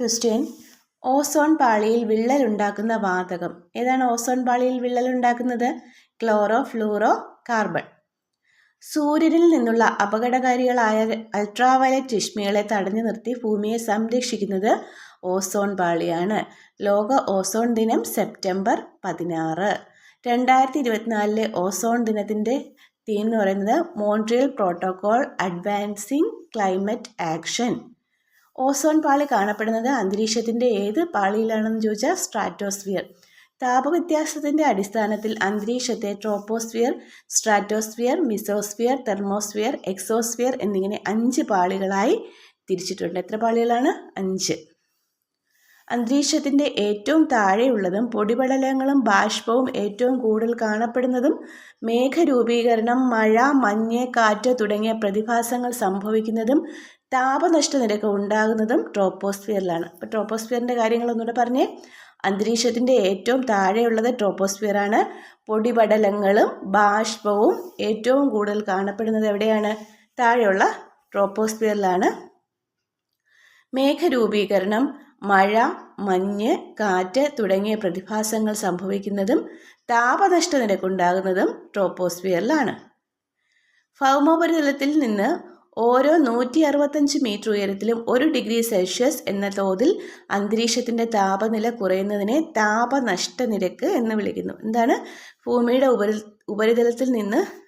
Question ozone പാളിയിൽ വിള്ളൽ ഉണ്ടാക്കുന്ന വാതകം. ഏതാണ് ഓസോൺ പാളിയിൽ വിള്ളൽ ഉണ്ടാക്കുന്നത് ക്ലോറോ ഫ്ലൂറോ കാർബൺ. സൂര്യനിൽ നിന്നുള്ള അപകടകാരികളായ അൾട്രാവയലറ്റ് രശ്മികളെ തടഞ്ഞു നിർത്തി ഭൂമിയെ സംരക്ഷിക്കുന്നത് ഓസോൺ പാളിയാണ്. ലോക ഓസോൺ ദിനം സെപ്റ്റംബർ പതിനാറ്. രണ്ടായിരത്തി ഇരുപത്തിനാലിലെ ഓസോൺ ദിനത്തിന്റെ തീം എന്ന് പറയുന്നത് Montreal protocol advancing climate action. Ozone പാളി കാണപ്പെടുന്നത് അന്തരീക്ഷത്തിന്റെ ഏത് പാളിയിലാണെന്ന് ചോദിച്ചാൽ സ്ട്രാറ്റോസ്ഫിയർ. താപവ്യത്യാസത്തിന്റെ അടിസ്ഥാനത്തിൽ അന്തരീക്ഷത്തെ troposphere stratosphere mesosphere thermosphere exosphere എന്നിങ്ങനെ അഞ്ച് പാളികളായി തിരിച്ചിട്ടുണ്ട്. എത്ര പാളികളാണ്? അഞ്ച്. അന്തരീക്ഷത്തിന്റെ ഏറ്റവും താഴെയുള്ളതും പൊടിപടലങ്ങളും ബാഷ്പവും ഏറ്റവും കൂടുതൽ കാണപ്പെടുന്നതും മേഘരൂപീകരണം മഴ മഞ്ഞ് കാറ്റ് തുടങ്ങിയ പ്രതിഭാസങ്ങൾ സംഭവിക്കുന്നതും താപനഷ്ട നിരക്ക് ഉണ്ടാകുന്നതും ട്രോപ്പോസ്ഫിയറിലാണ്. അപ്പോൾ ട്രോപ്പോസ്ഫിയറിന്റെ കാര്യങ്ങളൊന്നുകൂടെ പറഞ്ഞേ. അന്തരീക്ഷത്തിന്റെ ഏറ്റവും താഴെയുള്ളത് ട്രോപ്പോസ്ഫിയറാണ്. പൊടിപടലങ്ങളും ബാഷ്പവും ഏറ്റവും കൂടുതൽ കാണപ്പെടുന്നത് എവിടെയാണ്? താഴെയുള്ള ട്രോപ്പോസ്ഫിയറിലാണ്. മേഘരൂപീകരണം മഴ മഞ്ഞ് കാറ്റ് തുടങ്ങിയ പ്രതിഭാസങ്ങൾ സംഭവിക്കുന്നതും താപനഷ്ട നിരക്കുണ്ടാകുന്നതും ട്രോപ്പോസ്ഫിയറിലാണ്. ഭൗമോപരിതലത്തിൽ നിന്ന് ഓരോ നൂറ്റി അറുപത്തഞ്ച് മീറ്റർ ഉയരത്തിലും ഒരു ഡിഗ്രി സെൽഷ്യസ് എന്ന തോതിൽ അന്തരീക്ഷത്തിന്റെ താപനില കുറയുന്നതിനെ താപനഷ്ട നിരക്ക് എന്ന് വിളിക്കുന്നു. എന്താണ്? ഭൂമിയുടെ ഉപരി ഉപരിതലത്തിൽ നിന്ന്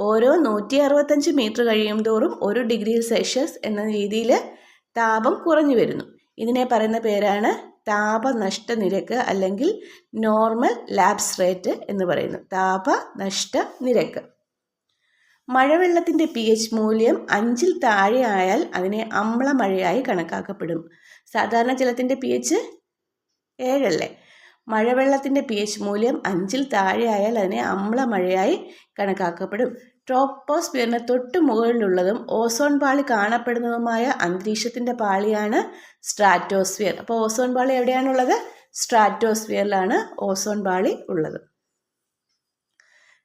ഓരോ നൂറ്റി അറുപത്തഞ്ച് മീറ്റർ കഴിയും തോറും ഒരു ഡിഗ്രി സെൽഷ്യസ് എന്ന രീതിയിൽ താപം കുറഞ്ഞു വരുന്നു. ഇതിനെ പറയുന്ന പേരാണ് താപനഷ്ട നിരക്ക് അല്ലെങ്കിൽ നോർമൽ ലാബ്സ് റേറ്റ് എന്ന് പറയുന്നു. താപനഷ്ട നിരക്ക് മഴവെള്ളത്തിന്റെ പി എച്ച് മൂല്യം അഞ്ചിൽ താഴെ ആയാൽ അതിനെ അമ്ലമഴയായി കണക്കാക്കപ്പെടും. സാധാരണ ജലത്തിന്റെ പി എച്ച് ഏഴല്ലേ? മഴവെള്ളത്തിന്റെ പി എച്ച് മൂല്യം അഞ്ചിൽ താഴെ ആയാൽ അതിനെ അമ്ലമഴയായി കണക്കാക്കപ്പെടും. ട്രോപ്പോസ്ഫിയറിന് തൊട്ട് മുകളിലുള്ളതും ഓസോൺ പാളി കാണപ്പെടുന്നതുമായ അന്തരീക്ഷത്തിന്റെ പാളിയാണ് സ്ട്രാറ്റോസ്ഫിയർ. അപ്പോൾ ഓസോൺ പാളി എവിടെയാണുള്ളത്? സ്ട്രാറ്റോസ്ഫിയറിലാണ് ഓസോൺ പാളി ഉള്ളത്.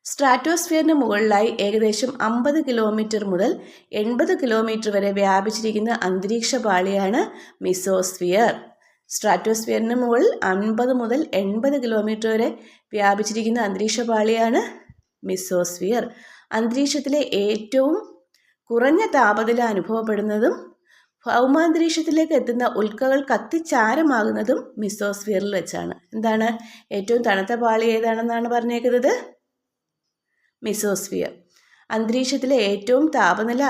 സ്ട്രാറ്റോസ്ഫിയറിന് മുകളിലായി ഏകദേശം അമ്പത് കിലോമീറ്റർ മുതൽ എൺപത് കിലോമീറ്റർ വരെ വ്യാപിച്ചിരിക്കുന്ന അന്തരീക്ഷ പാളിയാണ് മിസോസ്ഫിയർ. സ്ട്രാറ്റോസ്ഫിയറിന് മുകളിൽ അൻപത് മുതൽ എൺപത് കിലോമീറ്റർ വരെ വ്യാപിച്ചിരിക്കുന്ന അന്തരീക്ഷ പാളിയാണ് മിസോസ്ഫിയർ. അന്തരീക്ഷത്തിലെ ഏറ്റവും കുറഞ്ഞ താപനില അനുഭവപ്പെടുന്നതും ഭൗമാന്തരീക്ഷത്തിലേക്ക് എത്തുന്ന ഉൽക്കകൾ കത്തിച്ചാരമാകുന്നതും മിസോസ്ഫിയറിൽ വെച്ചാണ്. എന്താണ്? ഏറ്റവും തണുത്ത പാളി ഏതാണെന്നാണ് പറഞ്ഞേക്കുന്നത്? മിസോസ്ഫിയർ അന്തരീക്ഷത്തിലെ ഏറ്റവും താപനില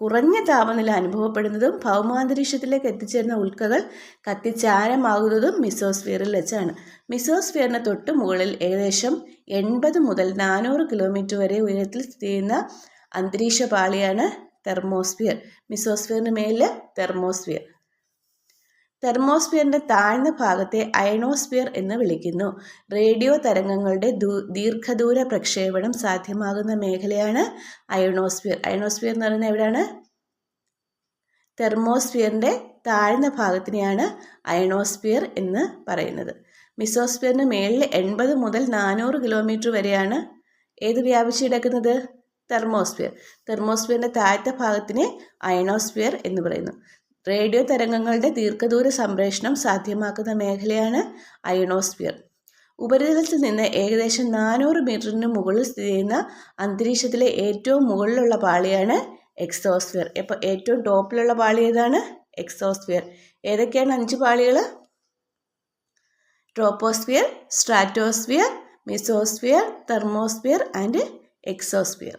കുറഞ്ഞ താപനില അനുഭവപ്പെടുന്നതും ഭൗമാന്തരീക്ഷത്തിലേക്ക് എത്തിച്ചേരുന്ന ഉൽക്കകൾ കത്തിച്ചാരമാകുന്നതും മിസോസ്ഫിയറിൽ വെച്ചാണ്. മിസോസ്ഫിയറിന് തൊട്ട് മുകളിൽ ഏകദേശം എൺപത് മുതൽ നാനൂറ് കിലോമീറ്റർ വരെ ഉയരത്തിൽ സ്ഥിതി ചെയ്യുന്ന അന്തരീക്ഷ പാളിയാണ് തെർമോസ്ഫിയർ മിസോസ്ഫിയറിന് മേലിൽ തെർമോസ്ഫിയർ തെർമോസ്ഫിയറിന്റെ താഴ്ന്ന ഭാഗത്തെ അയണോസ്ഫിയർ എന്ന് വിളിക്കുന്നു. റേഡിയോ തരംഗങ്ങളുടെ ദീർഘദൂര പ്രക്ഷേപണം സാധ്യമാകുന്ന മേഖലയാണ് അയണോസ്ഫിയർ. അയണോസ്ഫിയർ എന്ന് പറയുന്നത് എവിടെയാണ്? തെർമോസ്ഫിയറിന്റെ താഴ്ന്ന ഭാഗത്തിനെയാണ് അയണോസ്ഫിയർ എന്ന് പറയുന്നത്. മിസോസ്ഫിയറിന് മേളിൽ എൺപത് മുതൽ നാനൂറ് കിലോമീറ്റർ വരെയാണ് ഏത് വ്യാപിച്ചു കിടക്കുന്നത്? തെർമോസ്ഫിയർ. തെർമോസ്ഫിയറിന്റെ താഴത്തെ ഭാഗത്തിനെ അയണോസ്ഫിയർ എന്ന് പറയുന്നു. റേഡിയോ തരംഗങ്ങളുടെ ദീർഘദൂര സംപ്രേഷണം സാധ്യമാക്കുന്ന മേഖലയാണ് അയണോസ്ഫിയർ ഉപരിതലത്തിൽ നിന്ന് ഏകദേശം നാനൂറ് മീറ്ററിന് മുകളിൽ സ്ഥിതി ചെയ്യുന്ന അന്തരീക്ഷത്തിലെ ഏറ്റവും മുകളിലുള്ള പാളിയാണ് എക്സോസ്ഫിയർ ഇപ്പോൾ ഏറ്റവും ടോപ്പിലുള്ള പാളി ഏതാണ്? എക്സോസ്ഫിയർ ഏതൊക്കെയാണ് അഞ്ച് പാളികൾ troposphere stratosphere mesosphere thermosphere and exosphere